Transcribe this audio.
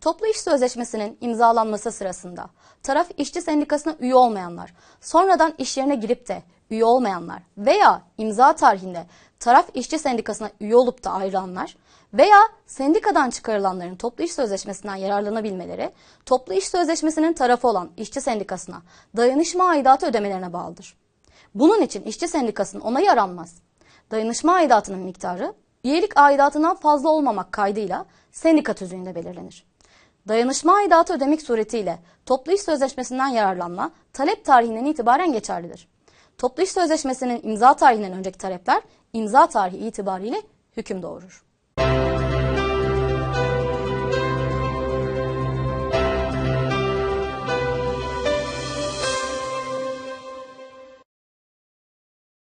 Toplu iş sözleşmesinin imzalanması sırasında taraf işçi sendikasına üye olmayanlar, sonradan iş yerine girip de üye olmayanlar veya imza tarihinde taraf işçi sendikasına üye olup da ayrılanlar veya sendikadan çıkarılanların toplu iş sözleşmesinden yararlanabilmeleri, toplu iş sözleşmesinin tarafı olan işçi sendikasına dayanışma aidatı ödemelerine bağlıdır. Bunun için işçi sendikasının onayı aranmaz. Dayanışma aidatının miktarı üyelik aidatından fazla olmamak kaydıyla sendika tüzüğünde belirlenir. Dayanışma aidatı ödemek suretiyle toplu iş sözleşmesinden yararlanma talep tarihinden itibaren geçerlidir. Toplu iş sözleşmesinin imza tarihinden önceki talepler imza tarihi itibariyle hüküm doğurur.